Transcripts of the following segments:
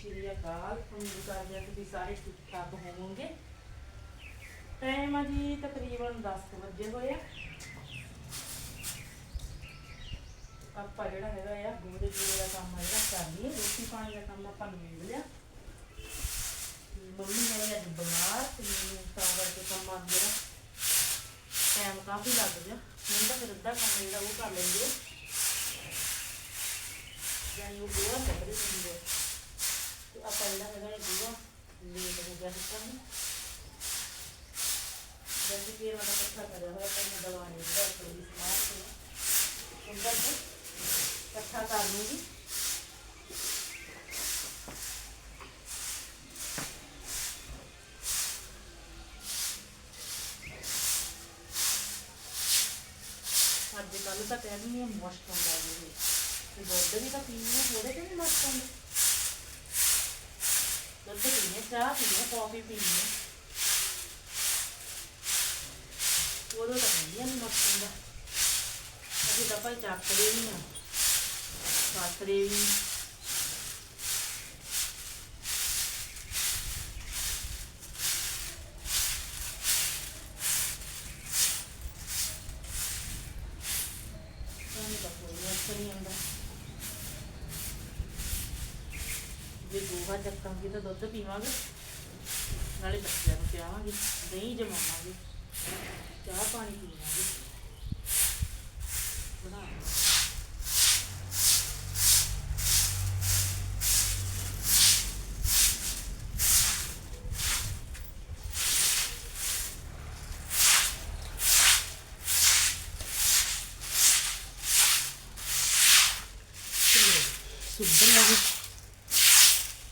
ਸ਼੍ਰੀ ਅਕਾਲ। ਉਮੀਦ ਕਰਦੇ ਹਾਂ ਤੁਸੀਂ ਸਾਰੇ ਠੀਕ ਠਾਕ ਹੋਵੋਗੇ। ਟਾਈਮ ਆ ਜੀ ਤਕਰੀਬਨ 10 ਵਜੇ ਹੋਏ ਆਪਾਂ ਜਿਹੜਾ ਹੈਗਾ ਆ ਗੋਦੇ ਗੋਦੇ ਦਾ ਕੰਮ ਆ ਜਿਹੜਾ ਕਰ ਲਈਏ। ਰੋਟੀ ਪਾਣੀ ਦਾ ਕੰਮ ਆਪਾਂ ਨਿਬੇੜ ਲਿਆ। ਮੰਮੀ ਹੈ ਅੱਜ ਬਿਮਾਰ ਤੇ ਮੈਨੂੰ ਤਾਂ ਕਰਕੇ ਕੰਮ ਆ ਜਿਹੜਾ ਟਾਈਮ ਕਾਫੀ ਲੱਗ ਗਿਆ। ਨਹੀਂ ਤਾਂ ਫਿਰ ਅੱਧਾ ਕੰਮ ਜਿਹੜਾ ਉਹ ਕਰ ਲੈਂਦੇ ਜਾਨੀ ਉਹ ਗੋਆ ਕੱਢਦੇ ਹੁੰਦੇ ਆ ਤੇ ਆਪਾਂ ਜਿਹੜਾ ਹੈਗਾ ਇਹ ਗੋਆ ਲੇਟ ਹੋ ਗਿਆ ਸੀ ਕੰਮ ਵੈਸੇ ਕਿ ਇਹਨਾਂ ਦਾ ਇਕੱਠਾ ਕਰਿਆ ਹੋਇਆ ਤਾਂ ਮੈਂ ਦਵਾ ਨਹੀਂ ਜਿਹੜਾ ਥੋੜੀ ਸਮਾਰ ਕੇ ਅੰਦਰ ਤੋਂ ਇਕੱਠਾ ਕਰ ਲੂੰਗੀ ਅੱਜ ਕੱਲ੍ਹ ਤਾਂ ਕਹਿੰਦੀ ਹੈ ਮਸਤ ਹੁੰਦਾ ਜੀ ਤੇ ਦੁੱਧ ਵੀ ਤਾਂ ਪੀਣੇ ਆ, ਥੋੜੇ ਤੇ ਨਹੀਂ ਮਸਤ ਹੁੰਦੇ ਦੁੱਧ ਪੀਣੇ ਚਾਹ ਪੀਣੇ ਕਾਫੀ ਪੀਣੇ ਉਦੋਂ ਤਾਂ ਕਹਿੰਦੀਆਂ ਨਹੀਂ ਮਸਤ ਹੁੰਦਾ ਅਸੀਂ ਤਾਂ ਭਾਈ ਚੱਕਦੇ ਨਹੀਂ ਆ। ਕੱਟਦੇ ਵੀ ਨੀ। ਸਾਨੂੰ ਤਾਂ ਕੋਈ ਅਸਰ ਨਹੀਂ ਆਉਂਦਾ ਜੇ ਗੋਹਾ ਚੱਕਾਂਗੇ ਤਾਂ ਦੁੱਧ ਪੀਵਾਂਗੇ। ਨਾਲੇ ਬੱਚਿਆਂ ਨੂੰ ਪਿਆਵਾਂਗੇ, ਦਹੀਂ ਜਮਾਵਾਂਗੇ, ਚਾਹ ਪਾਣੀ ਪੀਵਾਂਗੇ। ਬਣਾ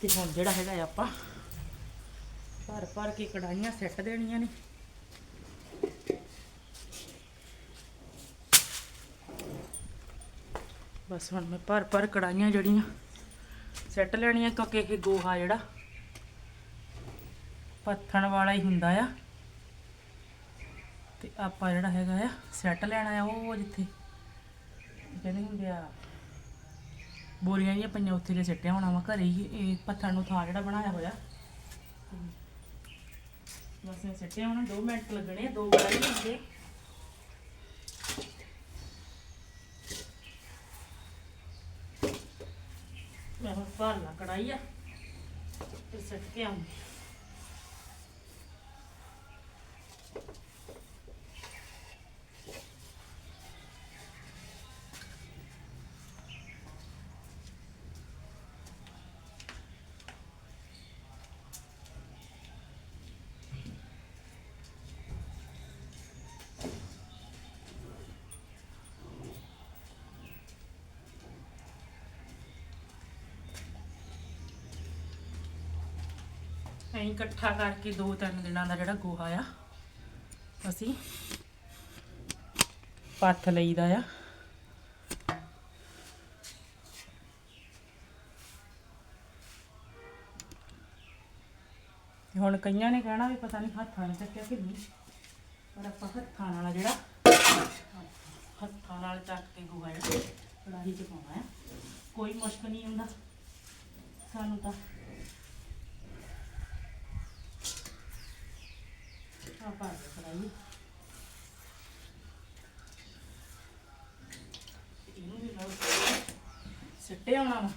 ਤੇ ਹੁਣ ਜਿਹੜਾ ਹੈਗਾ ਆਪਾਂ ਭਰ ਭਰ ਕੇ ਕੜਾਈਆਂ ਸੈੱਟ ਦੇਣੀਆਂ ਨੇ। ਬਸ ਹੁਣ ਮੈਂ ਭਰ ਭਰ ਕੜਾਈਆਂ ਜਿਹੜੀਆਂ ਸੈੱਟ ਲੈਣੀਆਂ, ਕਿਉਂਕਿ ਇਹ ਗੋਹਾ ਜਿਹੜਾ ਪੱਥਣ ਵਾਲਾ ਹੀ ਹੁੰਦਾ ਆ। ਤੇ ਆਪਾਂ ਜਿਹੜਾ ਹੈਗਾ ਆ ਸੈੱਟ ਲੈਣਾ ਆ ਉਹ ਜਿੱਥੇ ਕਹਿੰਦੇ ਹੁੰਦੇ ਆ ਬੋਰੀਆਂ ਜਿਹੀਆਂ ਪਈਆਂ ਉੱਥੇ ਜੇ ਸਿੱਟਿਆ ਹੋਣਾ ਵਾ ਘਰੇ ਹੀ ਇਹ ਪੱਥਰ ਨੂੰ ਥਾਂ ਜਿਹੜਾ ਬਣਾਇਆ ਹੋਇਆ। ਬਸ ਇਹ ਸਿੱਟਿਆ ਹੋਣਾ 2 ਮਿੰਟ ਲੱਗਣੇ ਆ, ਦੋ ਵਾਰੀ ਹੁੰਦੇ ਮੈਂ ਹੁਣ ਭਰ ਲਾ ਕੜਾਈ ਆ ਤੇ ਸਿੱਟ ਕੇ ਆਉਂਗੀ। ਐਂ ਇਕੱਠਾ ਕਰਕੇ ਦੋ ਤਿੰਨ ਦਿਨਾਂ ਦਾ ਜਿਹੜਾ ਗੋਹਾ ਆ, ਅਸੀਂ ਪੱਥ ਲਈਦਾ ਆ। ਹੁਣ ਕਈਆਂ ਨੇ ਕਹਿਣਾ ਵੀ ਪਤਾ ਨਹੀਂ ਹੱਥਾਂ ਨਾਲ ਚੱਕਿਆ ਕਿ ਨਹੀਂ, ਪਰ ਆਪਾਂ ਹੱਥਾਂ ਨਾਲ ਜਿਹੜਾ, ਹੱਥਾਂ ਨਾਲ ਚੱਕ ਕੇ ਗੋਹਾ ਜਿਹੜਾ ਕੜਾਹੀ 'ਚ ਪਾਉਣਾ ਆ। ਕੋਈ ਮੁਸ਼ਕ ਨਹੀਂ ਹੁੰਦਾ, ਸਾਨੂੰ ਤਾਂ। ਆ ਪਾ ਦੇ ਕੜਾਹੀ ਇਹਨੂੰ ਵੀ ਲਾਓ ਸਿੱਟੇ ਆਉਣਾ ਵਾ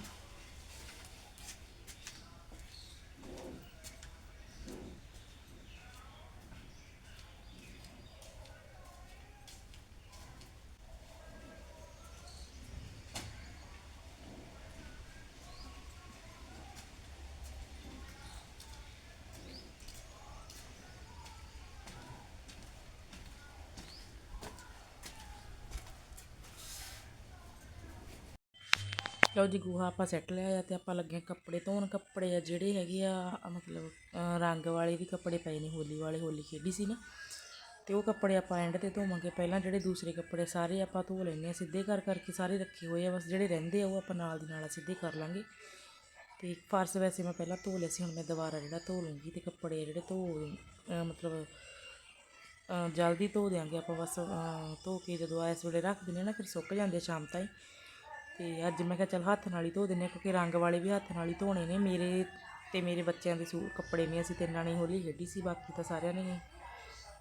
ਲਓ ਜੀ ਗੋਹਾ ਆਪਾਂ ਸੈੱਟ ਲਿਆ ਆ ਤੇ ਆਪਾਂ ਲੱਗੇ ਹਾਂ ਕੱਪੜੇ, ਧੋਣ ਕੱਪੜੇ ਆ ਜਿਹੜੇ ਹੈਗੇ ਆ ਮਤਲਬ ਰੰਗ ਵਾਲੇ ਵੀ ਕੱਪੜੇ ਪਏ ਨੇ, ਹੋਲੀ ਵਾਲੇ, ਹੋਲੀ ਖੇਡੀ ਸੀ ਨਾ। ਤੇ ਉਹ ਕੱਪੜੇ ਆਪਾਂ ਐਂਡ ਤੇ ਧੋਵਾਂਗੇ। ਪਹਿਲਾਂ ਜਿਹੜੇ ਦੂਸਰੇ ਕੱਪੜੇ ਸਾਰੇ ਆਪਾਂ ਧੋ ਲੈਣੇ ਆ ਸਿੱਧੇ ਕਰ ਕਰਕੇ ਸਾਰੇ ਰੱਖੇ ਹੋਏ ਆ, ਬਸ ਜਿਹੜੇ ਰਹਿੰਦੇ ਆ ਉਹ ਆਪਾਂ ਨਾਲ ਦੀ ਨਾਲ ਸਿੱਧੇ ਕਰ ਲਾਂਗੇ। ਤੇ ਫਰਸ਼ ਵੈਸੇ ਮੈਂ ਪਹਿਲਾਂ ਧੋ ਲਿਆ ਸੀ, ਹੁਣ ਮੈਂ ਦੁਬਾਰਾ ਜਿਹੜਾ ਧੋ ਲੂੰਗੀ ਤੇ ਕੱਪੜੇ ਜਿਹੜੇ ਧੋ ਮਤਲਬ ਜਲਦੀ ਧੋ ਦਿਆਂਗੇ ਆਪਾਂ ਬਸ ਧੋ ਕੇ ਜਦੋਂ ਇਸ ਵੇਲੇ ਰੱਖ ਦਿੰਦੇ ਨਾ, ਫਿਰ ਸੁੱਕ ਜਾਂਦੇ ਸ਼ਾਮ ਤਾਈਂ। ਤੇ ਅੱਜ ਮੈਂ ਕਿਹਾ ਚੱਲ ਹੱਥ ਨਾਲ ਹੀ ਧੋ ਦਿੰਨੇ ਹਾਂ ਕਿਉਂਕਿ ਰੰਗ ਵਾਲੇ ਵੀ ਹੱਥ ਨਾਲ ਹੀ ਧੋਣੇ ਨੇ। ਮੇਰੇ ਤੇ ਮੇਰੇ ਬੱਚਿਆਂ ਦੇ ਸੂਟ ਕੱਪੜੇ ਨੇ ਅਸੀਂ ਤਿੰਨਾਂ ਨੇ ਹੋਲੀ ਖੇਡੀ ਸੀ ਬਾਕੀ ਤਾਂ ਸਾਰਿਆਂ ਨੇ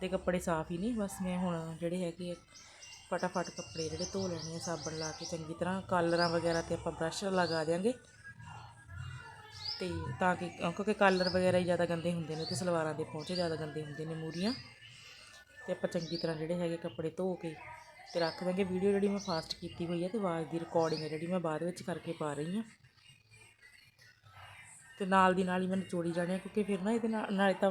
ਦੇ ਕੱਪੜੇ ਸਾਫ਼ ਹੀ ਨਹੀਂ ਬਸ ਮੈਂ ਹੁਣ ਜਿਹੜੇ ਹੈਗੇ ਆ, ਫਟਾਫਟ ਕੱਪੜੇ ਜਿਹੜੇ ਧੋ ਲੈਣੇ ਆ ਸਾਬਣ ਲਾ ਕੇ ਚੰਗੀ ਤਰ੍ਹਾਂ। ਕਾਲਰਾਂ ਵਗੈਰਾ ਤੇ ਆਪਾਂ ਬ੍ਰਸ਼ ਲਗਾ ਦਿਆਂਗੇ। ਤੇ ਤਾਂ ਕਿ ਕਿਉਂਕਿ ਕਾਲਰ ਵਗੈਰਾ ਹੀ ਜ਼ਿਆਦਾ ਗੰਦੇ ਹੁੰਦੇ ਨੇ ਤੇ ਸਲਵਾਰਾਂ ਦੇ ਪਹੁੰਚੇ ਜ਼ਿਆਦਾ ਗੰਦੇ ਹੁੰਦੇ ਨੇ ਮੂਰੀਆਂ। ਤੇ ਆਪਾਂ ਚੰਗੀ ਤਰ੍ਹਾਂ ਜਿਹੜੇ ਹੈਗੇ ਕੱਪੜੇ ਧੋ ਕੇ ਤੇ ਰੱਖ ਦਾਂਗੇ। ਵੀਡੀਓ ਜਿਹੜੀ ਮੈਂ ਫਾਸਟ ਕੀਤੀ ਹੋਈ ਹੈ ਤੇ ਆਵਾਜ਼ ਦੀ ਰਿਕਾਰਡਿੰਗ ਹੈ ਜਿਹੜੀ ਮੈਂ ਬਾਅਦ ਵਿੱਚ ਕਰਕੇ ਪਾ ਰਹੀ ਹਾਂ ਤੇ ਨਾਲ ਦੀ ਨਾਲ ਹੀ ਮੈਂ ਨਚੋੜੀ ਜਾਣੀ ਆ, ਕਿਉਂਕਿ ਫਿਰ ਨਾ ਇਹਦੇ ਨਾਲ, ਨਾਲੇ ਤਾਂ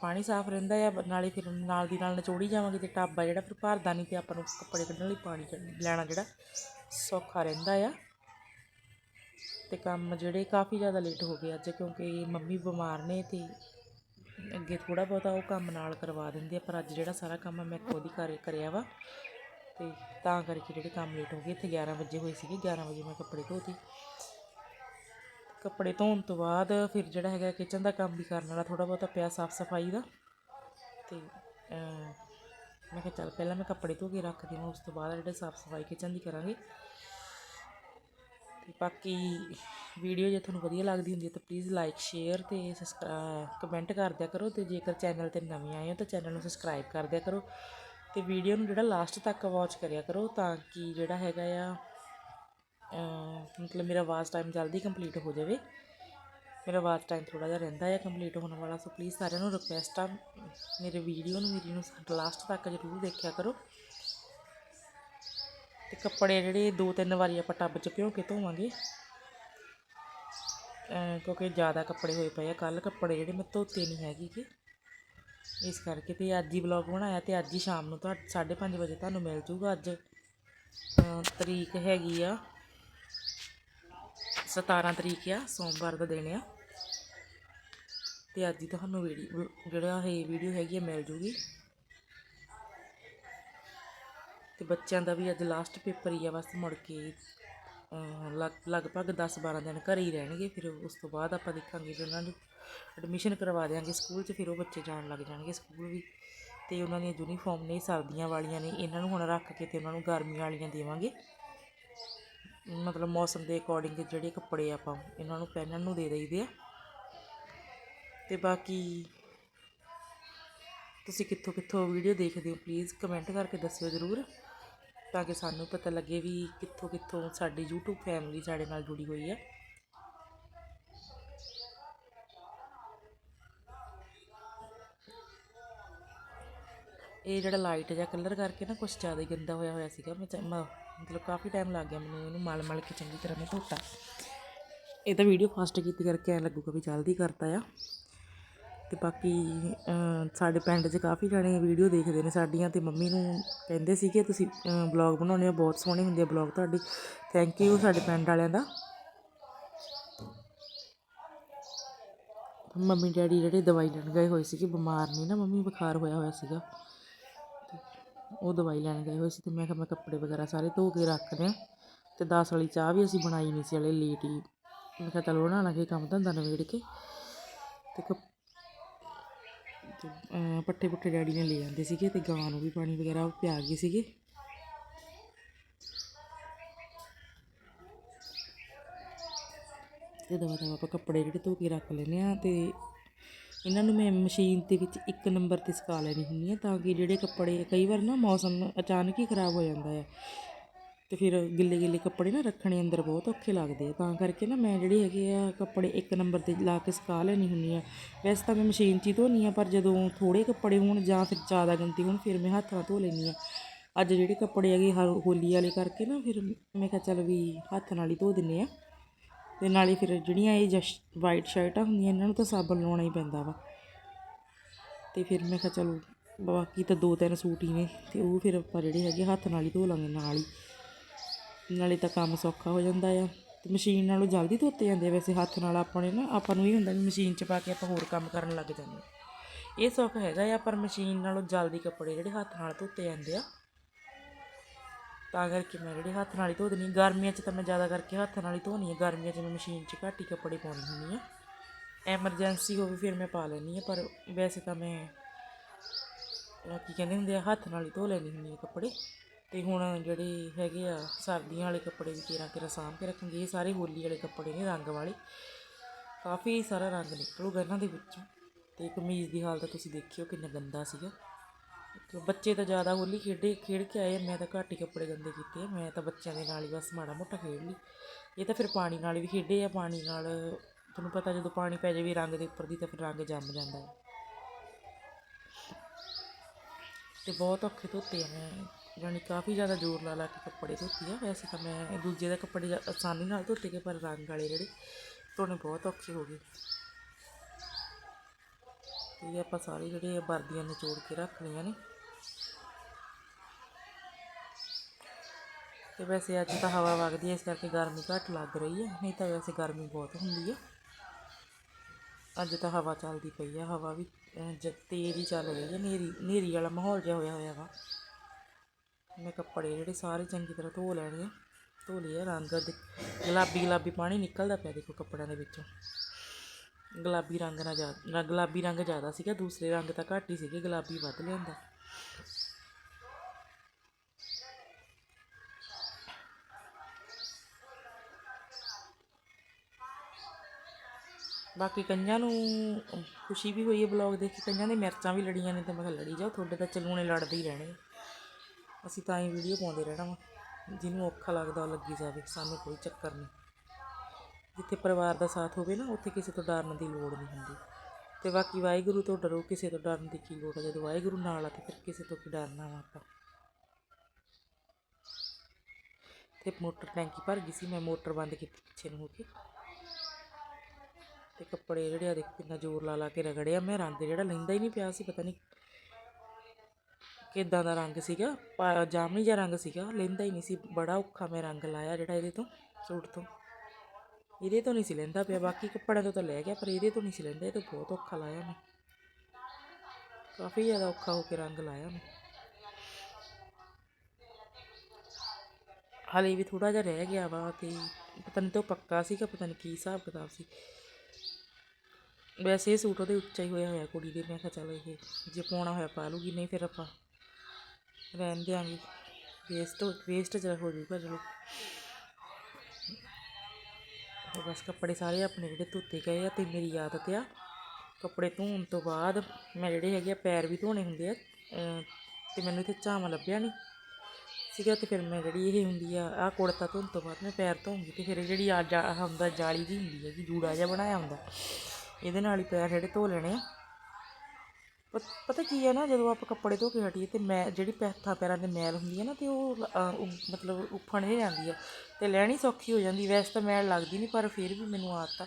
ਪਾਣੀ ਸਾਫ਼ ਰਹਿੰਦਾ ਆ ਨਾਲੇ ਫਿਰ ਨਾਲ ਦੀ ਨਾਲ ਨਚੋੜੀ ਜਾਵਾਂਗੇ ਤੇ ਟੱਬ ਆ ਜਿਹੜਾ, ਫਿਰ ਭਰਦਾ ਨਹੀਂ ਤੇ ਆਪਾਂ ਨੂੰ ਕੱਪੜੇ ਕੱਢਣ ਲਈ ਪਾਣੀ ਕੱਢ- ਲੈਣਾ ਜਿਹੜਾ ਸੌਖਾ ਰਹਿੰਦਾ ਆ। ਤੇ ਕੰਮ ਜਿਹੜੇ ਕਾਫੀ ਜ਼ਿਆਦਾ ਲੇਟ ਹੋ ਗਏ ਅੱਜ, ਕਿਉਂਕਿ ਮੰਮੀ ਬਿਮਾਰ ਨੇ ਤੇ ਅੱਗੇ ਥੋੜਾ ਬਹੁਤਾ ਉਹ ਕੰਮ ਨਾਲ ਕਰਵਾ ਦਿੰਦੇ ਆ, ਪਰ ਅੱਜ ਜਿਹੜਾ ਸਾਰਾ ਕੰਮ ਮੈਂ ਖੁਦ ਹੀ ਕਰ, ਕਰਿਆ ਵਾ ਤੇ ਤਾਂ ਕਰਕੇ ਜਿਹੜੇ ਕੰਮ ਲੇਟ ਹੋ ਗਏ ਇੱਥੇ 11 ਵਜੇ ਹੋਏ ਸੀਗੇ 11 ਵਜੇ ਮੈਂ ਕੱਪੜੇ ਧੋਤੇ। ਕੱਪੜੇ ਧੋਣ ਤੋਂ ਬਾਅਦ ਫਿਰ ਜਿਹੜਾ ਹੈਗਾ ਕਿਚਨ ਦਾ ਕੰਮ ਵੀ ਕਰਨ ਵਾਲਾ ਥੋੜਾ ਬਹੁਤਾ ਪਿਆ ਸਾਫ਼ ਸਫ਼ਾਈ ਦਾ ਤੇ ਮੈਂ ਕਿਹਾ ਚੱਲ ਪਹਿਲਾਂ ਮੈਂ ਕੱਪੜੇ ਧੋ ਕੇ ਰੱਖ ਦੇਵਾਂ ਉਸ ਤੋਂ ਬਾਅਦ ਜਿਹੜੇ ਸਾਫ਼ ਸਫ਼ਾਈ ਕਿਚਨ ਦੀ ਕਰਾਂਗੇ। ਬਾਕੀ ਵੀਡੀਓ ਜੇ ਤੁਹਾਨੂੰ ਵਧੀਆ ਲੱਗਦੀ ਹੁੰਦੀ ਹੈ ਤਾਂ ਪਲੀਜ਼ ਲਾਈਕ ਸ਼ੇਅਰ ਤੇ ਸਬਸਕ੍ਰਾਈਬ ਕਮੈਂਟ ਕਰ ਦਿਆ ਕਰੋ ਤੇ ਜੇਕਰ ਚੈਨਲ ਤੇ ਨਵੇਂ ਆਏ ਹੋ ਤਾਂ ਚੈਨਲ ਨੂੰ ਸਬਸਕ੍ਰਾਈਬ ਕਰ ਦਿਆ ਕਰੋ ਤੇ ਵੀਡੀਓ ਨੂੰ ਜਿਹੜਾ ਲਾਸਟ ਤੱਕ ਵਾਚ ਕਰਿਆ ਕਰੋ ਤਾਂ ਕਿ ਜਿਹੜਾ ਹੈਗਾ ਆ ਮਤਲਬ ਮੇਰਾ ਵਾਚ ਟਾਈਮ ਜਲਦੀ ਕੰਪਲੀਟ ਹੋ ਜਾਵੇ। ਮੇਰਾ ਵਾਚ ਟਾਈਮ ਥੋੜਾ ਜਿਹਾ ਰਹਿੰਦਾ ਹੈ ਕੰਪਲੀਟ ਹੋਣ ਵਾਲਾ ਸੋ ਪਲੀਜ਼ ਸਾਰਿਆਂ ਨੂੰ ਰਿਕੁਐਸਟ ਆ, ਮੇਰੇ ਵੀਡੀਓ ਨੂੰ, ਮੇਰੀ ਨੂੰ ਲਾਸਟ ਤੱਕ ਜ਼ਰੂਰ ਦੇਖਿਆ ਕਰੋ। ਤੇ ਕੱਪੜੇ ਜਿਹੜੇ ਦੋ ਤਿੰਨ ਵਾਰੀ ਆਪਾਂ ਟੱਬ 'ਚ ਭਿਓ ਕੇ ਧੋਵਾਂਗੇ। ਕਿਉਂਕਿ ਜ਼ਿਆਦਾ ਕੱਪੜੇ ਹੋਏ ਪਏ ਆ ਕੱਲ ਕੱਪੜੇ ਜਿਹੜੇ ਮੈਂ ਧੋਤੇ ਨਹੀਂ ਹੈਗੇ ਕਿ ਇਸ ਕਰਕੇ ਤੇ ਅੱਜ ਹੀ ਵਲੌਗ ਬਣਾਇਆ ਤੇ ਅੱਜ ਹੀ ਸ਼ਾਮ ਨੂੰ ਤੁਹਾਡੇ 5:30 ਵਜੇ ਤੁਹਾਨੂੰ ਮਿਲ ਜੂਗਾ ਅੱਜ। ਤਰੀਕ ਹੈਗੀ ਆ 17 ਤਰੀਕ ਆ, ਸੋਮਵਾਰ ਦਾ ਦਿਨ ਆ। ਤੇ ਅੱਜ ਹੀ ਤੁਹਾਨੂੰ ਵੀਡੀਓ, ਜਿਹੜਾ ਇਹ ਵੀਡੀਓ ਹੈਗੀ ਆ, ਮਿਲ ਜੂਗੀ। ਅਤੇ ਬੱਚਿਆਂ ਦਾ ਵੀ ਅੱਜ ਲਾਸਟ ਪੇਪਰ ਹੀ ਆ ਬਸ ਮੁੜ ਕੇ ਅਹ, ਲਗਭਗ 10-12 ਦਿਨ ਘਰੇ ਹੀ ਰਹਿਣਗੇ ਫਿਰ ਉਸ ਤੋਂ ਬਾਅਦ ਆਪਾਂ ਦੇਖਾਂਗੇ ਵੀ ਉਹਨਾਂ ਨੂੰ ਐਡਮਿਸ਼ਨ ਕਰਵਾ ਦਿਆਂਗੇ ਸਕੂਲ 'ਚ ਫਿਰ ਉਹ ਬੱਚੇ ਜਾਣ ਲੱਗ ਜਾਣਗੇ ਸਕੂਲ ਵੀ। ਤੇ ਉਹਨਾਂ ਦੀਆਂ ਯੂਨੀਫਾਰਮ ਨੇ ਸਰਦੀਆਂ ਵਾਲੀਆਂ ਨੇ ਇਹਨਾਂ ਨੂੰ ਹੁਣ ਰੱਖ ਕੇ ਤੇ ਉਹਨਾਂ ਨੂੰ ਗਰਮੀ ਵਾਲੀਆਂ ਦੇਵਾਂਗੇ। ਮਤਲਬ ਮੌਸਮ ਦੇ ਅਕੋਰਡਿੰਗ ਜਿਹੜੇ ਕੱਪੜੇ ਆਪਾਂ ਇਹਨਾਂ ਨੂੰ ਪਹਿਨਣ ਨੂੰ ਦੇ ਦਈਦੇ ਆ। ਤੇ ਬਾਕੀ ਤੁਸੀਂ ਕਿੱਥੋਂ ਕਿੱਥੋਂ ਵੀਡੀਓ ਦੇਖਦੇ ਹੋ ਪਲੀਜ਼ ਕਮੈਂਟ ਕਰਕੇ ਦੱਸਿਓ ਜ਼ਰੂਰ। ਤਾਂ ਕਿ ਸਾਨੂੰ ਪਤਾ ਲੱਗੇ ਵੀ ਕਿੱਥੋਂ ਕਿੱਥੋਂ ਸਾਡੀ YouTube ਫੈਮਿਲੀ ਸਾਡੇ ਨਾਲ ਜੁੜੀ ਹੋਈ ਹੈ। ਇਹ ਜਿਹੜਾ ਲਾਈਟ ਜਿਹਾ ਕਲਰ ਕਰਕੇ ਨਾ ਕੁਝ ਜ਼ਿਆਦਾ ਹੀ ਗੰਦਾ ਹੋਇਆ ਹੋਇਆ ਸੀਗਾ। ਮੈਂ ਮਤਲਬ ਕਾਫੀ ਟਾਈਮ ਲੱਗ ਗਿਆ ਮੈਨੂੰ ਇਹਨੂੰ ਮਲ ਮਲ ਕੇ ਚੰਗੀ ਤਰ੍ਹਾਂ ਮੈਂ ਧੋਤਾ। ਇਹ ਤਾਂ ਵੀਡੀਓ ਫਾਸਟ ਕੀਤੀ ਕਰਕੇ ਐ ਲੱਗੂਗਾ ਵੀ ਜਲਦੀ ਕਰਤਾ ਆ। ਅਤੇ ਬਾਕੀ ਸਾਡੇ ਪਿੰਡ 'ਚ ਕਾਫੀ ਜਾਣੇ ਵੀਡੀਓ ਦੇਖਦੇ ਨੇ ਸਾਡੀਆਂ ਅਤੇ ਮੰਮੀ ਨੂੰ ਕਹਿੰਦੇ ਸੀਗੇ ਤੁਸੀਂ ਬਲੌਗ ਬਣਾਉਂਦੇ ਹੋ, ਬਹੁਤ ਸੋਹਣੇ ਹੁੰਦੇ ਆ ਬਲੌਗ ਤੁਹਾਡੇ। ਥੈਂਕ ਯੂ ਸਾਡੇ ਪਿੰਡ ਵਾਲਿਆਂ ਦਾ। ਮੰਮੀ ਡੈਡੀ ਜਿਹੜੇ ਦਵਾਈ ਲੈਣ ਗਏ ਹੋਏ ਸੀਗੇ, ਬਿਮਾਰ ਨਹੀਂ ਨਾ, ਮੰਮੀ ਬੁਖਾਰ ਹੋਇਆ ਹੋਇਆ ਸੀਗਾ। ਤੇ ਉਹ ਦਵਾਈ ਲੈਣ ਗਏ ਹੋਏ ਸੀ ਤੇ ਮੈਂ ਕਿਹਾ ਮੈਂ ਕੱਪੜੇ ਵਗੈਰਾ ਸਾਰੇ ਧੋ ਕੇ ਰੱਖਦੇ ਦਿਆਂ ਤੇ 10 ਵਾਲੀ ਚਾਹ ਵੀ ਅਸੀਂ ਬਣਾਈ ਨਹੀਂ ਸੀ ਹਲੇ ਲੇਟ ਹੀ। ਮੈਂ ਕਿਹਾ ਚਲ ਬਣਾ ਲਾਂਗੇ ਕੰਮ ਧੰਦਾ ਨਿਬੇੜ ਕੇ। ਤੇ ਕੱਪ- ਤੇ ਪੱਠੇ ਪੁੱਠੇ ਡੈਡੀ ਨੇ ਲੈ ਜਾਂਦੇ ਸੀਗੇ ਤੇ ਗਾਂ ਨੂੰ ਵੀ ਪਾਣੀ ਵਗੈਰਾ ਉਹ ਪਿਆ ਗਏ ਸੀਗੇ। ਤੇ ਦਵਾ ਦਵਾ ਆਪਾਂ ਕੱਪੜੇ ਜਿਹੜੇ ਧੋ ਕੇ ਰੱਖ ਲੈਨੇ ਆ ਤੇ ਇਹਨਾਂ ਨੂੰ ਮੈਂ ਮਸ਼ੀਨ ਦੇ ਵਿੱਚ ਇੱਕ ਨੰਬਰ ਤੇ ਸੁਕਾ ਲੈਣੀ ਹੁੰਦੀ ਆ ਤਾਂ ਕਿ ਜਿਹੜੇ ਕੱਪੜੇ ਕਈ ਵਾਰ ਨਾ ਮੌਸਮ ਅਚਾਨਕ ਹੀ ਖਰਾਬ ਹੋ ਜਾਂਦਾ ਹੈ ਅਤੇ ਫਿਰ ਗਿੱਲੇ ਗਿੱਲੇ ਕੱਪੜੇ ਨਾ ਰੱਖਣੇ ਅੰਦਰ ਬਹੁਤ ਔਖੇ ਲੱਗਦੇ ਆ। ਤਾਂ ਕਰਕੇ ਨਾ ਮੈਂ ਜਿਹੜੇ ਹੈਗੇ ਆ ਕੱਪੜੇ ਇੱਕ ਨੰਬਰ ਤੇ ਲਾ ਕੇ ਸੁਕਾ ਲੈਣੀ ਹੁੰਦੀ ਆ। ਵੈਸੇ ਤਾਂ ਮੈਂ ਮਸ਼ੀਨ 'ਚ ਹੀ ਧੋਨੀ ਆ, ਪਰ ਜਦੋਂ ਥੋੜੇ ਕੱਪੜੇ ਹੋਣ ਜਾਂ ਫਿਰ ਜ਼ਿਆਦਾ ਗੰਦੇ ਹੋਣ, ਫਿਰ ਮੈਂ ਹੱਥ ਨਾਲ ਧੋ ਲੈਂਦੀ ਆ। ਅੱਜ ਜਿਹੜੇ ਕੱਪੜੇ ਹੈਗੇ ਹ- ਹੋਲੀ ਵਾਲੇ ਕਰਕੇ ਨਾ, ਫਿਰ ਮੈਂ ਕਿਹਾ ਚੱਲ ਵੀ ਹੱਥ ਨਾਲ ਹੀ ਧੋ ਦਿੰਨੇ ਆ। ਤੇ ਨਾਲੇ ਫਿਰ ਜਿਹੜੀਆਂ ਇਹ ਜਸ਼ ਵਾਈਟ ਸ਼ਰਟਾਂ ਹੁੰਦੀਆਂ, ਇਹਨਾਂ ਨੂੰ ਤਾਂ ਸਾਬਣ ਲਾਉਣਾ ਹੀ ਪੈਂਦਾ ਵਾ। ਤੇ ਫਿਰ ਮੈਂ ਕਿਹਾ ਚਲੋ, ਬਾਕੀ ਤਾਂ ਦੋ ਤਿੰਨ ਸੂਟ ਹੀ ਨੇ, ਤੇ ਉਹ ਫਿਰ ਆਪਾਂ ਜਿਹੜੇ ਹੈਗੇ ਹੱਥ ਨਾਲ ਹੀ ਧੋ ਲਾਂਗੇ ਨਾਲ ਹੀ। ਨਾਲੇ ਤਾਂ ਕੰਮ ਸੌਖਾ ਹੋ ਜਾਂਦਾ ਆ ਤੇ ਮਸ਼ੀਨ ਨਾਲੋਂ ਜਲਦੀ ਧੋਤੇ ਜਾਂਦੇ ਆ ਵੈਸੇ ਹੱਥ ਨਾਲ ਆਪਣੇ ਨਾ, ਆਪਾਂ ਨੂੰ ਇਹ ਹੁੰਦਾ ਵੀ ਮਸ਼ੀਨ 'ਚ ਪਾ ਕੇ ਆਪਾਂ ਹੋਰ ਕੰਮ ਕਰਨ ਲੱਗ ਜਾਂਦੇ ਹਾਂ। ਇਹ ਸੁੱਖ ਹੈਗਾ ਆ, ਪਰ ਮਸ਼ੀਨ ਨਾਲੋਂ ਜਲਦੀ ਕੱਪੜੇ ਜਿਹੜੇ ਹੱਥ ਨਾਲ ਧੋਤੇ ਜਾਂਦੇ ਆ, ਤਾਂ ਕਰਕੇ ਮੈਂ ਜਿਹੜੇ ਹੱਥ ਨਾਲ ਹੀ ਧੋ ਦਿੰਦੀ ਹਾਂ। ਗਰਮੀਆਂ 'ਚ ਤਾਂ ਮੈਂ ਜ਼ਿਆਦਾ ਕਰਕੇ ਹੱਥ ਨਾਲ ਹੀ ਧੋਣੀ ਆ ਗਰਮੀਆਂ 'ਚ ਮੈਂ ਮਸ਼ੀਨ 'ਚ ਘੱਟ ਹੀ ਕੱਪੜੇ ਪਾਉਂਦੀ ਹੁੰਦੀ ਆ ਐਮਰਜੈਂਸੀ ਹੋਵੇ ਫਿਰ ਮੈਂ ਪਾ ਲੈਂਦੀ ਆ, ਪਰ ਵੈਸੇ ਤਾਂ ਮੈਂ, ਅਹ, ਕੀ ਕਹਿੰਦੇ ਹੁੰਦੇ ਆ, ਹੱਥ ਨਾਲ ਹੀ ਧੋ ਲੈਣੀ ਹੁੰਦੀ ਆ ਕੱਪੜੇ ਅਤੇ ਹੁਣ ਜਿਹੜੇ ਹੈਗੇ ਆ ਸਰਦੀਆਂ ਵਾਲੇ ਕੱਪੜੇ ਵੀ ਕੇਰਾਂ ਕੇਰਾਂ ਸਾਂਭ ਕੇ ਰੱਖਾਂਗੇ ਇਹ ਸਾਰੇ ਹੋਲੀ ਵਾਲੇ ਕੱਪੜੇ ਨੇ ਰੰਗ ਵਾਲੇ। ਕਾਫੀ ਸਾਰਾ ਰੰਗ ਨਿਕਲੂਗਾ ਇਹਨਾਂ ਦੇ ਵਿੱਚੋਂ। ਅਤੇ ਕਮੀਜ਼ ਦੀ ਹਾਲਤ ਤੁਸੀਂ ਦੇਖਿਓ ਕਿੰਨਾ ਗੰਦਾ ਸੀਗਾ। ਬੱਚੇ ਤਾਂ ਜ਼ਿਆਦਾ ਹੋਲੀ ਖੇਡੇ ਖੇਡ ਕੇ ਆਏ ਆ, ਮੈਂ ਤਾਂ ਘੱਟ ਹੀ ਕੱਪੜੇ ਗੰਦੇ ਕੀਤੇ ਆ ਮੈਂ ਤਾਂ ਬੱਚਿਆਂ ਦੇ ਨਾਲ ਹੀ ਬਸ ਮਾੜਾ ਮੋਟਾ ਖੇਡ ਲਈ। ਇਹ ਤਾਂ ਫਿਰ ਪਾਣੀ ਨਾਲ ਵੀ ਖੇਡੇ ਆ ਪਾਣੀ ਨਾਲ ਤੁਹਾਨੂੰ ਪਤਾ ਜਦੋਂ ਪਾਣੀ ਪੈ ਜਾਵੇ ਰੰਗ ਦੇ ਉੱਪਰ ਦੀ ਤਾਂ ਫਿਰ ਰੰਗ ਜੰਮ ਜਾਂਦਾ। ਹੈ ਤੇ ਬਹੁਤ ਔਖੇ ਧੋਤੇ ਆ ਮੈਂ। ਯਾਨੀ ਕਾਫੀ ਜ਼ਿਆਦਾ ਜ਼ੋਰ ਲਾ ਲਾ ਕੇ ਕੱਪੜੇ ਧੋਤੇ ਆ। ਵੈਸੇ ਤਾਂ ਮੈਂ ਦੂਜੇ ਦੇ ਕੱਪੜੇ ਆਸਾਨੀ ਨਾਲ ਧੋਤੇ ਗਏ, ਪਰ ਰੰਗ ਵਾਲੇ ਜਿਹੜੇ ਧੋਣੇ ਬਹੁਤ ਔਖੇ ਹੋ ਗਏ। ਤੇ ਇਹ ਆਪਾਂ ਸਾਰੇ ਜਿਹੜੇ ਆ ਵਰਦੀਆਂ ਨਿਚੋੜ ਕੇ ਰੱਖਣੀਆਂ ਨੇ। ਤੇ ਵੈਸੇ ਅੱਜ ਤਾਂ ਹਵਾ ਵਗਦੀ ਹੈ ਇਸ ਕਰਕੇ ਗਰਮੀ ਘੱਟ ਲੱਗ ਰਹੀ ਹੈ ਨਹੀਂ ਤਾਂ ਵੈਸੇ ਗਰਮੀ ਬਹੁਤ ਹੁੰਦੀ ਹੈ ਅੱਜ ਤਾਂ ਹਵਾ ਚੱਲਦੀ ਪਈ ਆ, ਹਵਾ ਵੀ ਜ, ਤੇਜ਼ ਹੀ ਚੱਲ ਰਹੀ ਹੈ ਨੇਰੀ ਨੇਰੀ ਵਾਲਾ ਮਾਹੌਲ ਜਿਹਾ ਹੋਇਆ ਹੋਇਆ ਵਾ। ਮੈਂ ਕੱਪੜੇ ਜਿਹੜੇ ਸਾਰੇ ਚੰਗੀ ਤਰ੍ਹਾਂ ਧੋ ਲੈਣੇ ਆ, ਧੋ ਲਏ ਰੰਗ ਦੇ ਗੁਲਾਬੀ ਗੁਲਾਬੀ ਪਾਣੀ ਨਿਕਲਦਾ ਪਿਆ ਦੇਖੋ ਕੱਪੜਿਆਂ ਦੇ ਵਿੱਚੋਂ। ਗੁਲਾਬੀ ਰੰਗ ਨਾਲ ਜ਼ਿਆਦਾ ਗੁਲਾਬੀ ਰੰਗ ਜ਼ਿਆਦਾ ਸੀਗਾ, ਦੂਸਰੇ ਰੰਗ ਤਾਂ ਘੱਟ ਹੀ ਸੀਗੇ, ਗੁਲਾਬੀ ਵੱਧ ਲਿਆਂਦਾ। ਬਾਕੀ ਕਈਆਂ ਨੂੰ ਖੁਸ਼ੀ ਵੀ ਹੋਈ ਹੈ ਬਲੌਗ ਦੇਖ ਕੇ ਕਈਆਂ ਦੇ ਮਿਰਚਾਂ ਵੀ ਲੜੀਆਂ ਨੇ ਤੇ ਮੈਂ ਕਿਹਾ, ਲੜੀ ਜਾਓ, ਤੁਹਾਡੇ ਤਾਂ ਚਲੂਣੇ ਲੜਦੇ ਹੀ ਰਹਿਣੇ ਅਸੀਂ ਤਾਂ ਹੀ ਵੀਡੀਓ ਪਾਉਂਦੇ ਰਹਿਣਾ ਵਾ। ਜਿਹਨੂੰ ਔਖਾ ਲੱਗਦਾ ਉਹ ਲੱਗੀ ਜਾਵੇ, ਸਾਨੂੰ ਕੋਈ ਚੱਕਰ ਨਹੀਂ। ਜਿੱਥੇ ਪਰਿਵਾਰ ਦਾ ਸਾਥ ਹੋਵੇ ਨਾ, ਉੱਥੇ ਕਿਸੇ ਤੋਂ ਡਰਨ ਦੀ ਲੋੜ ਨਹੀਂ ਹੁੰਦੀ। ਤੇ ਬਾਕੀ ਵਾਹਿਗੁਰੂ ਤੋਂ ਡਰੋ, ਕਿਸੇ ਤੋਂ ਡਰਨ ਦੀ ਕੀ ਲੋੜ ਹੈ ਜਦੋਂ ਵਾਹਿਗੁਰੂ ਨਾਲ ਆ, ਤੇ ਫਿਰ ਕਿਸੇ ਤੋਂ ਕੀ ਡਰਨਾ ਵਾ ਆਪਾਂ? ਤੇ ਮੋਟਰ ਟੈਂਕੀ ਭਰ ਗਈ ਸੀ, ਮੈਂ ਮੋਟਰ ਬੰਦ ਕੀਤੀ ਪਿੱਛੇ ਨੂੰ ਹੋ ਕੇ। ਤੇ ਕੱਪੜੇ ਜਿਹੜੇ ਆ ਦੇਖ ਕਿੰਨਾ ਜ਼ੋਰ ਲਾ ਲਾ ਕੇ ਰਗੜਿਆ। ਮੈਂ ਰੰਗ ਜਿਹੜਾ ਲੈਂਦਾ ਹੀ ਨਹੀਂ ਪਿਆ ਸੀ, ਪਤਾ ਨਹੀਂ ਕਿੱਦਾਂ ਦਾ ਰੰਗ ਸੀਗਾ? ਪਾ- ਜਿਹਾ ਰੰਗ ਸੀਗਾ। ਲੈਂਦਾ ਹੀ ਨਹੀਂ ਸੀ। ਬੜਾ ਔਖਾ ਮੈਂ ਰੰਗ ਲਾਇਆ ਜਿਹੜਾ ਇਹਦੇ ਤੋਂ, ਸੂਟ ਤੋਂ। ਇਹਦੇ ਤੋਂ ਨਹੀਂ ਸੀ ਲੈਂਦਾ ਪਿਆ। ਬਾਕੀ ਕੱਪੜਿਆਂ ਤੋਂ ਤਾਂ ਲੈ ਗਿਆ, ਪਰ ਇਹਦੇ ਤੋਂ ਨਹੀਂ ਸੀ ਲੈਂਦਾ। ਇਹ ਤੋਂ ਬਹੁਤ ਔਖਾ ਲਾਇਆ ਮੈਂ ਕਾਫੀ ਜ਼ਿਆਦਾ ਔਖਾ ਹੋ ਕੇ ਰੰਗ ਲਾਇਆ ਮੈਂ ਹਾਲੇ ਵੀ ਥੋੜਾ ਜਿਹਾ ਰਹਿ ਗਿਆ ਵਾ ਤੇ ਪਤਾ ਨਹੀਂ ਤੇ ਉਹ ਪੱਕਾ ਸੀਗਾ, ਪਤਾ ਨਹੀਂ ਕੀ ਹਿਸਾਬ ਕਿਤਾਬ ਸੀ। ਵੈਸੇ ਇਹ ਸੂਟ ਉਹਦੇ ਉੱਚਾ ਹੀ ਹੋਇਆ ਹੋਇਆ ਕੁੜੀ ਦੇ। ਮੈਂ ਕਿਹਾ ਚੱਲ ਇਹ ਜੇ ਪਾਉਣਾ ਹੋਇਆ ਪਾ ਲੂਗੀ ਨਹੀਂ ਫਿਰ ਆਪਾਂ ਰਹਿਣ ਦਿਆਂਗੇ। ਵੇਸਟ ਵੇਸਟ ਚ ਹੋ ਜਾਊਗਾ ਚਲੋ। ਤੇ ਬਸ ਕੱਪੜੇ ਸਾਰੇ ਆਪਣੇ ਜਿਹੜੇ ਧੋਤੇ ਗਏ ਆ ਤੇ ਮੇਰੀ ਆਦਤ ਆ। ਕੱਪੜੇ ਧੋਣ ਤੋਂ ਬਾਅਦ ਮੈਂ ਜਿਹੜੇ ਹੈਗੇ ਆ ਪੈਰ ਵੀ ਧੋਣੇ ਹੁੰਦੇ ਆ, ਅਹ ਤੇ ਮੈਨੂੰ ਇੱਥੇ ਝਾਵਾਂ ਲੱਭਿਆ ਨਹੀਂ ਸੀਗਾ ਤੇ ਫਿਰ ਮੈਂ ਜਿਹੜੀ ਇਹ ਹੁੰਦੀ ਆ, ਆਹ ਕੁੜਤਾ ਧੋਣ ਤੋਂ ਬਾਅਦ ਮੈਂ ਪੈਰ ਧੋਉਂਗੀ ਤੇ ਫਿਰ ਇਹ ਜਿਹੜੀ ਆ ਜਾ ਹੁੰਦਾ ਜਾਲੀ ਦੀ ਹੁੰਦੀ ਹੈ ਹੈਗੀ ਜੂੜਾ ਜਿਹਾ ਬਣਾਇਆ ਹੁੰਦਾ। ਇਹਦੇ ਨਾਲ ਹੀ ਪੈਰ ਜਿਹੜੇ ਧੋ ਲੈਣੇ ਆ। ਪਤ- ਪਤਾ ਕੀ ਹੈ ਨਾ, ਜਦੋਂ ਆਪਾਂ ਕੱਪੜੇ ਧੋ ਕੇ ਹਟੀਏ ਤੇ ਮੈਂ, ਜਿਹੜੀ ਪੈਥਾ ਪੈਰਾਂ ਦੇ ਮੈਲ ਹੁੰਦੀ ਹੈ ਨਾ, ਤੇ ਉਹ ਮਤਲਬ ਉੱਫਣ ਨਹੀਂ ਜਾਂਦੀ ਆ, ਤੇ ਲੈਣੀ ਸੌਖੀ ਹੋ ਜਾਂਦੀ, ਵੈਸੇ ਤਾਂ ਮੈਲ ਲੱਗਦੀ ਨਹੀਂ, ਪਰ ਫਿਰ ਵੀ ਮੈਨੂੰ ਆਦਤ ਆ,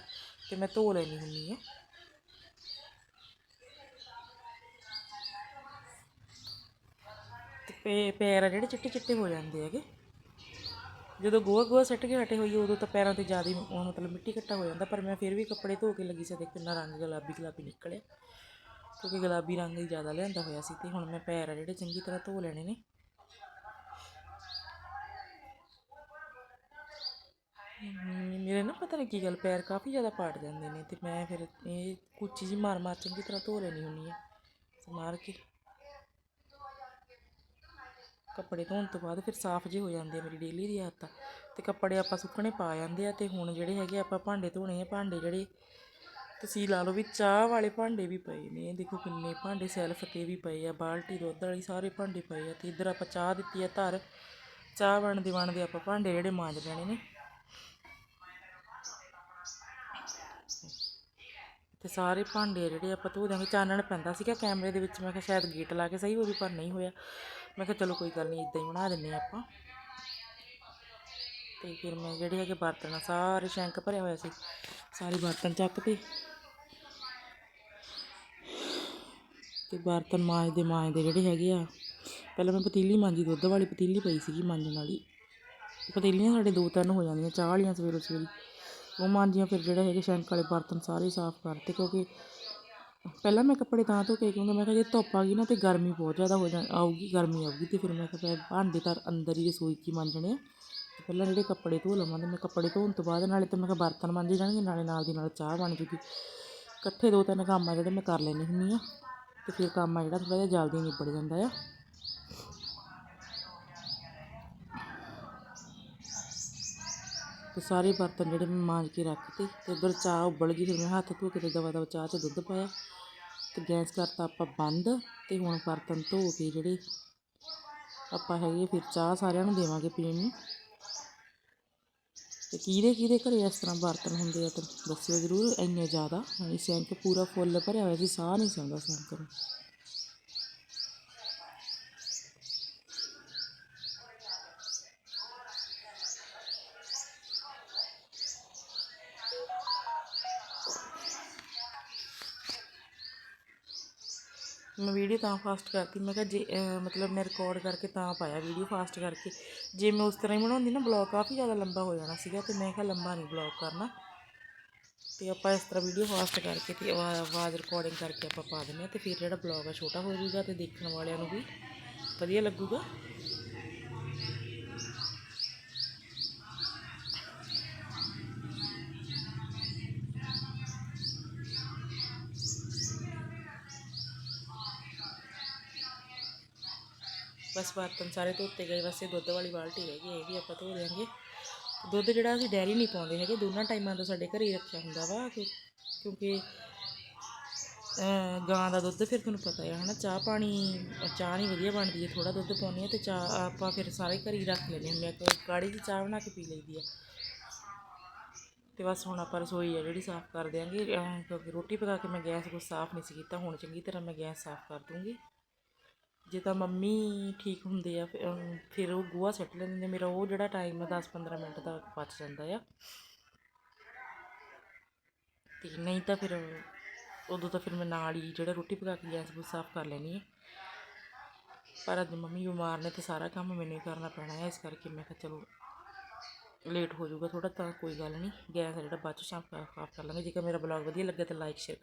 ਤੇ ਮੈਂ ਧੋ ਲੈਣੀ ਹੁੰਦੀ ਆ ਤੇ ਪੇ, ਪੈਰ ਆ ਜਿਹੜੇ ਚਿੱਟੇ ਚਿੱਟੇ ਹੋ ਜਾਂਦੇ ਹੈਗੇ। ਜਦੋਂ ਗੋਹਾ ਗੋਹਾ ਸੱਟ ਕੇ ਹਟੇ ਹੋਈਏ, ਉਦੋਂ ਤਾਂ ਪੈਰਾਂ ਤੇ ਜ਼ਿਆਦਾ ਮਤਲਬ ਮਿੱਟੀ ਘੱਟਾ ਹੋ ਜਾਂਦਾ, ਪਰ ਮੈਂ ਫਿਰ ਵੀ ਕੱਪੜੇ ਧੋ ਕੇ ਲੱਗੀ ਸੀ ਤੇ ਕਿੰਨਾ ਰੰਗ ਗੁਲਾਬੀ ਗੁਲਾਬੀ ਨਿਕਲਿਆ। ਕਿਉਂਕਿ ਗੁਲਾਬੀ ਰੰਗ ਹੀ ਜ਼ਿਆਦਾ ਲਿਆਂਦਾ ਹੋਇਆ ਸੀ ਤੇ ਹੁਣ ਮੈਂ ਪੈਰ ਆ ਜਿਹੜੇ ਚੰਗੀ ਤਰ੍ਹਾਂ ਧੋ ਲੈਣੇ ਨੇ। ਮੇਰੇ ਨਾ ਪਤਾ ਨਹੀਂ ਕੀ ਗੱਲ, ਪੈਰ ਕਾਫੀ ਜ਼ਿਆਦਾ ਪਾਟ ਜਾਂਦੇ ਨੇ ਤੇ ਮੈਂ ਫਿਰ ਇਹ ਕੁੱਚੀ ਜੀ ਮਾਰ ਮਾਰ ਚੰਗੀ ਤਰ੍ਹਾਂ ਧੋ ਲੈਣੀ ਹੁੰਦੀ ਆ ਮਾਰ ਕੇ। ਕੱਪੜੇ ਧੋਣ ਤੋਂ ਬਾਅਦ ਫਿਰ ਸਾਫ਼ ਜੇ ਹੋ ਜਾਂਦੇ ਆ ਮੇਰੀ ਡੇਲੀ ਦੀ ਆਦਤ ਆ ਤੇ ਕੱਪੜੇ ਆਪਾਂ ਸੁੱਕਣੇ ਪਾ ਜਾਂਦੇ ਆ ਤੇ ਹੁਣ ਜਿਹੜੇ ਹੈਗੇ ਆਪਾਂ ਭਾਂਡੇ ਧੋਣੇ ਆ, ਭਾਂਡੇ ਜਿਹੜੇ ਤੁਸੀਂ ਲਾ ਲਓ ਵੀ ਚਾਹ ਵਾਲੇ ਭਾਂਡੇ ਵੀ ਪਏ ਨੇ ਦੇਖੋ ਕਿੰਨੇ ਭਾਂਡੇ ਸੈਲਫ ਤੇ ਵੀ ਪਏ ਆ ਬਾਲਟੀ ਦੁੱਧ ਵਾਲੀ ਸਾਰੇ ਭਾਂਡੇ ਪਏ ਆ ਤੇ ਇੱਧਰ ਆਪਾਂ ਚਾਹ ਦਿੱਤੀ ਆ ਧਰ ਚਾਹ ਬਣਦੇ ਬਣਦੇ ਆਪਾਂ ਭਾਂਡੇ ਜਿਹੜੇ ਮਾਂਜ ਲੈਣੇ ਨੇ। ਤੇ ਸਾਰੇ ਭਾਂਡੇ ਜਿਹੜੇ ਆਪਾਂ ਧੋ ਦਿਆਂਗੇ ਚਾਨਣ ਪੈਂਦਾ ਸੀਗਾ ਕੈਮਰੇ ਦੇ ਵਿੱਚ ਮੈਂ ਕਿਹਾ ਸ਼ਾਇਦ ਗੇਟ ਲਾ ਕੇ ਸਹੀ ਹੋ ਜੂ ਪਰ ਨਹੀਂ ਹੋਇਆ। ਮੈਂ ਕਿਹਾ ਚਲੋ ਕੋਈ ਗੱਲ ਨਹੀਂ ਇਦਾਂ ਹੀ ਬਣਾ ਦਿੰਨੇ ਆ ਆਪਾਂ। ਤੇ ਫਿਰ ਮੈਂ ਜਿਹੜੇ ਹੈਗੇ ਬਰਤਨ ਆ, ਸਾਰੇ ਸ਼ੈਂਕ ਭਰਿਆ ਹੋਇਆ ਸੀ ਸਾਰੇ ਬਰਤਨ ਚੱਕ ਤੇ। ਅਤੇ ਬਰਤਨ ਮਾਂਜਦੇ ਮਾਂਜਦੇ ਜਿਹੜੇ ਹੈਗੇ ਆ। ਪਹਿਲਾਂ ਮੈਂ ਪਤੀਲੀ ਮਾਂਜੀ, ਦੁੱਧ ਵਾਲੀ ਪਤੀਲੀ ਪਈ ਸੀਗੀ ਮਾਂਜਣ ਵਾਲੀ। ਪਤੀਲੀਆਂ ਸਾਡੇ ਦੋ ਤਿੰਨ ਹੋ ਜਾਂਦੀਆਂ, ਚਾਹ ਵਾਲੀਆਂ ਸਵੇਰੋ ਸਵੇਰੀ। ਉਹ ਮਾਂਜੀਆਂ ਫਿਰ ਜਿਹੜਾ ਹੈਗੇ ਸ਼ੈਂਕ ਵਾਲੇ ਬਰਤਨ ਸਾਰੇ ਸਾਫ਼ ਕਰਤੇ ਕਿਉਂਕਿ ਪਹਿਲਾਂ ਮੈਂ ਕੱਪੜੇ ਤਾਂ ਧੋ ਕੇ ਕਿਉਂਕਿ ਮੈਂ ਕਿਹਾ ਜੇ ਧੁੱਪ ਆ ਗਈ ਨਾ ਤੇ ਗਰਮੀ ਬਹੁਤ ਜ਼ਿਆਦਾ ਹੋ ਜਾ, ਆਊਗੀ, ਗਰਮੀ ਆਊਗੀ ਤੇ ਫਿਰ ਮੈਂ ਕਿਹਾ ਫਿਰ ਭਾਂਡੇ ਤਾਂ ਅੰਦਰ ਹੀ ਰਸੋਈ 'ਚ ਹੀ ਮਾਂਜਣੇ ਆ। ਪਹਿਲਾਂ ਜਿਹੜੇ ਕੱਪੜੇ ਧੋ ਲਵਾਂ ਤੇ ਮੈਂ ਕੱਪੜੇ ਧੋਣ ਤੋਂ ਬਾਅਦ ਨਾਲੇ ਤਾਂ ਮੈਂ ਕਿਹਾ ਬਰਤਨ ਮਾਂਜੇ ਜਾਣਗੇ, ਨਾਲੇ ਨਾਲ ਦੀ ਨਾਲ ਚਾਹ ਬਣ ਜੂਗੀ। ਇਕੱਠੇ ਦੋ ਤਿੰਨ ਕੰਮ ਆ ਜਿਹੜੇ ਮੈਂ ਕਰ ਲੈਂਦੀ ਹੁੰਦੀ ਆ ਤੇ ਫਿਰ ਕੰਮ ਆ ਜਿਹੜਾ ਥੋੜਾ ਜਿਹਾ ਜਲਦੀ ਨਿਬੜ ਜਾਂਦਾ ਆ। ਤੇ ਸਾਰੇ ਬਰਤਨ ਜਿਹੜੇ ਮੈਂ ਮਾਂਜ ਕੇ ਰੱਖ ਤੇ ਉੱਧਰ ਚਾਹ ਉਬਲ ਗਈ, ਫਿਰ ਮੈਂ ਹੱਥ ਧੋ ਕੇ ਤੇ ਦਵਾ ਦਵਾ ਚਾਹ 'ਚ ਦੁੱਧ ਪਾਇਆ। ਤੇ ਗੈਸ ਕਰਤਾ ਆਪਾਂ ਬੰਦ ਤੇ ਹੁਣ ਬਰਤਨ ਧੋ ਕੇ ਜਿਹੜੇ ਆਪਾਂ ਹੈਗੇ ਫਿਰ ਚਾਹ ਸਾਰਿਆਂ ਨੂੰ ਦੇਵਾਂਗੇ ਪੀਣ ਨੂੰ। ਤੇ ਕਿਹਦੇ ਕਿਹਦੇ ਘਰੇ ਇਸ ਤਰ੍ਹਾਂ ਬਰਤਨ ਹੁੰਦੇ ਆ, ਤਾਂ ਦੱਸਿਓ ਜ਼ਰੂਰ, ਇੰਨੇ ਜ਼ਿਆਦਾ। ਹਾਂਜੀ ਸਿੰਕ ਪੂਰਾ ਫੁੱਲ ਭਰਿਆ ਹੋਇਆ ਸੀ, ਸਾਹ ਨਹੀਂ ਸੌਂਦਾ ਆਉਂਦਾ ਨੂੰ ਮੈਂ ਵੀਡੀਓ ਤਾਂ ਫਾਸਟ ਕਰਤੀ। ਮੈਂ ਕਿਹਾ ਜੇ ਮਤਲਬ ਮੈਂ ਰਿਕਾਰਡ ਕਰਕੇ ਤਾਂ ਪਾਇਆ ਵੀਡੀਓ ਫਾਸਟ ਕਰਕੇ। ਜੇ ਮੈਂ ਉਸ ਤਰ੍ਹਾਂ ਹੀ ਬਣਾਉਂਦੀ ਨਾ ਬਲੌਗ ਕਾਫੀ ਜ਼ਿਆਦਾ ਲੰਬਾ ਹੋ ਜਾਣਾ ਸੀਗਾ ਤੇ ਮੈਂ ਕਿਹਾ ਲੰਬਾ ਨਹੀਂ ਬਲੌਗ ਕਰਨਾ। ਤੇ ਆਪਾਂ ਇਸ ਤਰ੍ਹਾਂ ਵੀਡੀਓ ਫਾਸਟ ਕਰਕੇ ਤੇ ਆਵਾ- ਆਵਾਜ਼ ਰਿਕਾਰਡਿੰਗ ਕਰਕੇ ਆਪਾਂ ਪਾ ਦਿੰਦੇ ਆ ਤੇ ਫਿਰ ਜਿਹੜਾ ਬਲੌਗ ਆ ਛੋਟਾ ਹੋ ਜਾਊਗਾ ਤੇ ਦੇਖਣ ਵਾਲਿਆਂ ਨੂੰ ਵੀ ਵਧੀਆ ਲੱਗੂਗਾ। ਬਸ ਬਰਤਨ ਸਾਰੇ ਧੋਤੇ ਗਏ ਵਸੇ ਦੁੱਧ ਵਾਲੀ ਬਾਲਟੀ ਰਹਿ ਗਈ, ਇਹ ਵੀ ਆਪਾਂ ਧੋ ਦਿਆਂਗੇ ਦੁੱਧ ਜਿਹੜਾ ਅਸੀਂ ਡੈਰੀ ਨਹੀਂ ਪਾਉਂਦੇ ਹੈਗੇ, ਦੋਨਾਂ ਟਾਈਮਾਂ ਦਾ ਸਾਡੇ ਘਰੇ ਹੀ ਰੱਖਿਆ ਹੁੰਦਾ ਵਾ ਕਿਉਂਕਿ ਗਾਂ ਦਾ ਦੁੱਧ ਫਿਰ ਤੁਹਾਨੂੰ ਪਤਾ ਹੈ ਹਨਾ, ਚਾਹ ਪਾਣੀ, ਚਾਹ ਨਹੀਂ ਵਧੀਆ ਬਣਦੀ ਹੈ ਥੋੜਾ ਦੁੱਧ ਪਾਉਂਦੇ ਆ ਤੇ ਚਾਹ ਆਪਾਂ ਫਿਰ ਸਾਰੇ ਘਰੇ ਹੀ ਰੱਖ ਲੈਂਦੇ ਹੁੰਦੇ ਆ ਕਾੜੀ ਦੀ ਚਾਹ ਬਣਾ ਕੇ ਪੀ ਲਈਦੀ ਆ। ਤੇ ਬਸ ਹੁਣ ਆਪਾਂ ਰਸੋਈ ਆ ਜਿਹੜੀ ਸਾਫ਼ ਕਰ ਦਿਆਂਗੇ ਕਿਉਂਕਿ ਰੋਟੀ ਪਕਾ ਕੇ ਮੈਂ ਗੈਸ ਕੋ ਸਾਫ਼ ਨਹੀਂ ਸੀ ਕੀਤਾ, ਹੁਣ ਚੰਗੀ ਤਰ੍ਹਾਂ ਮੈਂ ਗੈਸ ਸਾਫ਼ ਕਰ ਦੂੰਗੀ। ਜੇ ਤਾਂ ਮੰਮੀ ਠੀਕ ਹੁੰਦੇ ਆ, ਫਿਰ- ਉਹ ਗੋਹਾ ਸੁੱਟ ਲੈਂਦੇ ਮੇਰਾ ਉਹ ਜਿਹੜਾ ਟਾਈਮ 10-15 ਮਿੰਟ ਦਾ ਬਚ ਜਾਂਦਾ ਆ। ਤੇ ਨਹੀਂ ਤਾਂ ਫਿਰ ਉਦੋਂ ਤਾਂ ਫਿਰ ਮੈਂ ਨਾਲ ਹੀ ਜਿਹੜਾ ਰੋਟੀ ਪਕਾ ਕੇ ਗੈਸ ਗੁੱਸ ਸਾਫ਼ ਕਰ ਲੈਣੀ ਹੈ ਪਰ ਅੱਜ ਮੰਮੀ ਬਿਮਾਰ ਨੇ ਤੇ ਸਾਰਾ ਕੰਮ ਮੈਨੂੰ ਹੀ ਕਰਨਾ ਪੈਣਾ ਹੈ ਇਸ ਕਰਕੇ ਮੈਂ ਕਿਹਾ ਚਲੋ ਲੇਟ ਹੋ ਜਾਊਗਾ ਥੋੜਾ ਤਾਂ ਕੋਈ ਗੱਲ ਨਹੀਂ, ਗੈਸ ਜਿਹੜਾ ਬਾਅਦ ਚ ਸਾਫ਼ ਕਰ ਸਾਫ਼ ਕਰ ਲਾਂਗੇ। ਜੇਕਰ ਮੇਰਾ ਬਲੌਗ ਵਧੀਆ ਲੱਗਾ ਤਾਂ ਲਾਈਕ ਸ਼ੇਅਰ